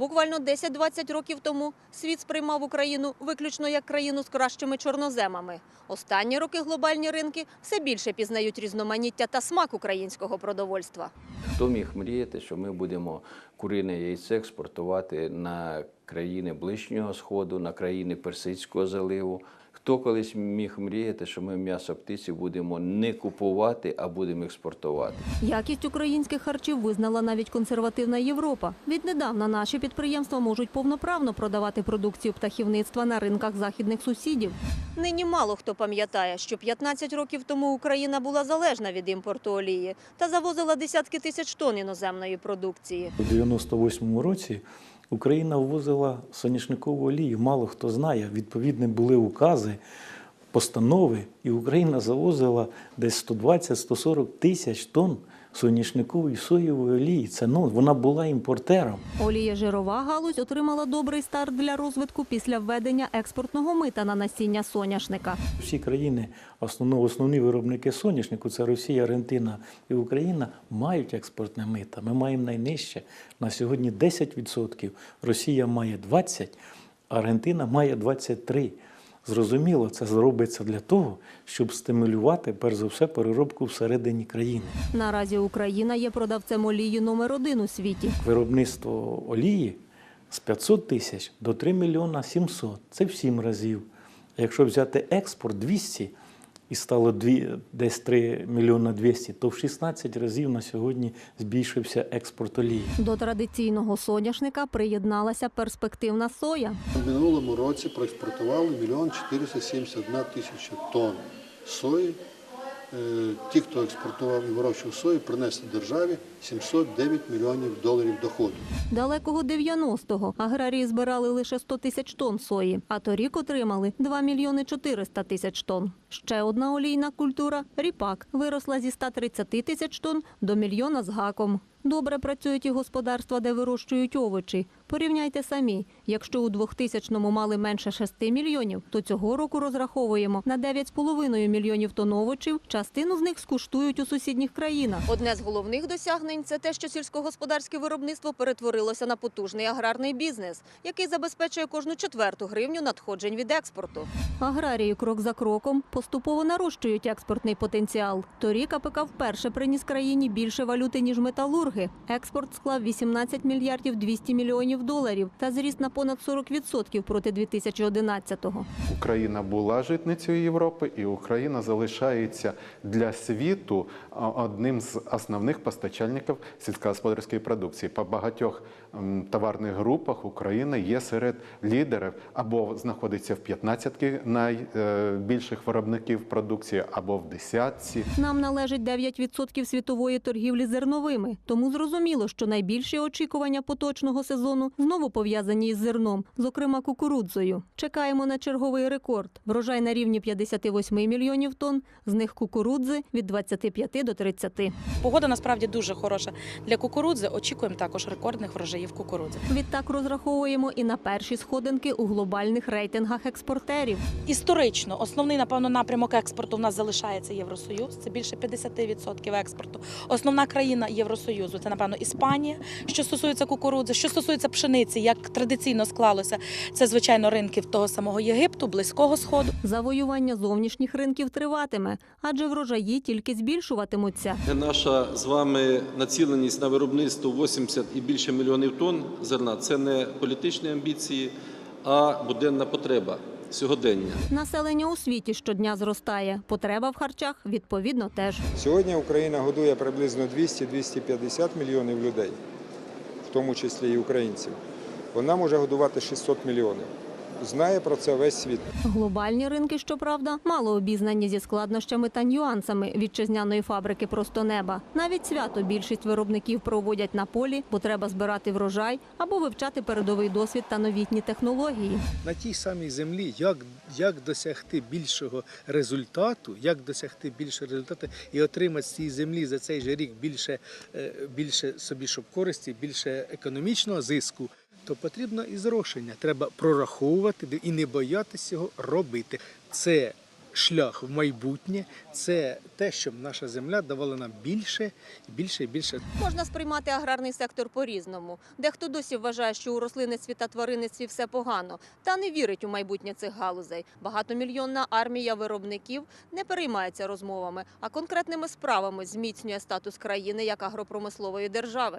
Буквально 10-20 років тому світ сприймав Україну виключно як країну з кращими чорноземами. Останні роки глобальні ринки все більше пізнають різноманіття та смак українського продовольства. Хто міг мріяти, що ми будемо курине яйце експортувати на країни Ближнього Сходу, на країни Персидського заливу? Хто колись міг мріяти, що ми м'ясо птиці будемо не купувати, а будемо експортувати? Якість українських харчів визнала навіть консервативна Європа. Віднедавна наші підприємства можуть повноправно продавати продукцію птахівництва на ринках західних сусідів. Нині мало хто пам'ятає, що 15 років тому Україна була залежна від імпорту олії та завозила десятки тисяч тонн іноземної продукції. У 98-му році Україна ввозила соняшникову олію. Мало хто знає. Відповідні були укази, постанови, і Україна завозила десь 120-140 тисяч тонн соняшникової соєвої олії. Це ну, вона була імпортером. Олія жирова галузь отримала добрий старт для розвитку після введення експортного мита на насіння соняшника. Всі країни, основно, основні виробники соняшнику, це Росія, Аргентина і Україна, мають експортне мито. Ми маємо найнижче. На сьогодні 10%. Росія має 20%, Аргентина має 23%. Зрозуміло, це зробиться для того, щоб стимулювати, перш за все, переробку всередині країни. Наразі Україна є продавцем олії номер один у світі. Виробництво олії з 500 тисяч до 3 мільйона 700. Це в 7 разів. Якщо взяти експорт 200 і стало дві- десь 3 мільйона 200, то в 16 разів на сьогодні збільшився експорт олії. До традиційного соняшника приєдналася перспективна соя. У минулому році проекспортували мільйон 471 тисяча тонн сої. Е, Ті, хто експортував і вирощував сою, принесли державі 709 мільйонів доларів доходу. Далекого 90-го аграрії збирали лише 100 тисяч тонн сої, а торік отримали 2 мільйони 400 тисяч тонн. Ще одна олійна культура – ріпак, виросла зі 130 тисяч тонн до мільйона з гаком. Добре працюють і господарства, де вирощують овочі. Порівняйте самі. Якщо у 2000-му мали менше 6 мільйонів, то цього року розраховуємо на 9,5 мільйонів тонн овочів. Частину з них скуштують у сусідніх країнах. Одне з головних досягнень це те, що сільськогосподарське виробництво перетворилося на потужний аграрний бізнес, який забезпечує кожну четверту гривню надходжень від експорту. Аграрії крок за кроком поступово нарощують експортний потенціал. Торік АПК вперше приніс країні більше валюти ніж металурги. Експорт склав 18 мільярдів 200 мільйонів доларів та зріс на понад 40% проти 2011-го. Україна була житницею Європи, і Україна залишається для світу одним з основних постачальників сільськогосподарської продукції. По багатьох товарних групах Україна є серед лідерів або знаходиться в 15 найбільших виробників продукції, або в десятці. Нам належить 9% світової торгівлі зерновими. Тому зрозуміло, що найбільші очікування поточного сезону знову пов'язані із зерном, зокрема кукурудзою. Чекаємо на черговий рекорд. Врожай на рівні 58 мільйонів тонн, з них кукурудзи від 25 до 30. Погода насправді дуже хороша для кукурудзи. Очікуємо також рекордних врожаїв кукурудзи. Відтак розраховуємо і на перші сходинки у глобальних рейтингах експортерів. Історично основний напевно напрямок експорту в нас залишається Євросоюз. Це більше 50% експорту. Основна країна Євросоюзу це напевно Іспанія. Що стосується кукурудзи, що стосується пшениці, як традиційно склалося, це звичайно ринків того самого Єгипту, Близького Сходу. Завоювання зовнішніх ринків триватиме, адже врожаї тільки збільшуватимуться. Наша з вами націленість на виробництво 80 і більше мільйонів тонн зерна це не політичні амбіції, а буденна потреба сьогодення. Населення у світі щодня зростає. Потреба в харчах відповідно теж. Сьогодні Україна годує приблизно 200-250 мільйонів людей, в тому числі і українців. Вона може годувати 600 мільйонів. Знає про це весь світ. Глобальні ринки, щоправда, мало обізнані зі складнощами та нюансами вітчизняної фабрики просто неба. Навіть свято більшість виробників проводять на полі, бо треба збирати врожай або вивчати передовий досвід та новітні технології. на тій самій землі, як, як досягти більшого результату, як досягти більшого результату і отримати з цієї землі за цей же рік більше, е, більше собі щоб користі, більше економічного зиску, то потрібно і зрошення. Треба прораховувати і не боятися його робити. Це шлях в майбутнє це те, щоб наша земля давала нам більше, більше і більше Можна сприймати аграрний сектор по-різному. Дехто досі вважає, що у рослинництві та тваринництві все погано, та не вірить у майбутнє цих галузей. Багатомільйонна армія виробників не переймається розмовами, а конкретними справами зміцнює статус країни як агропромислової держави.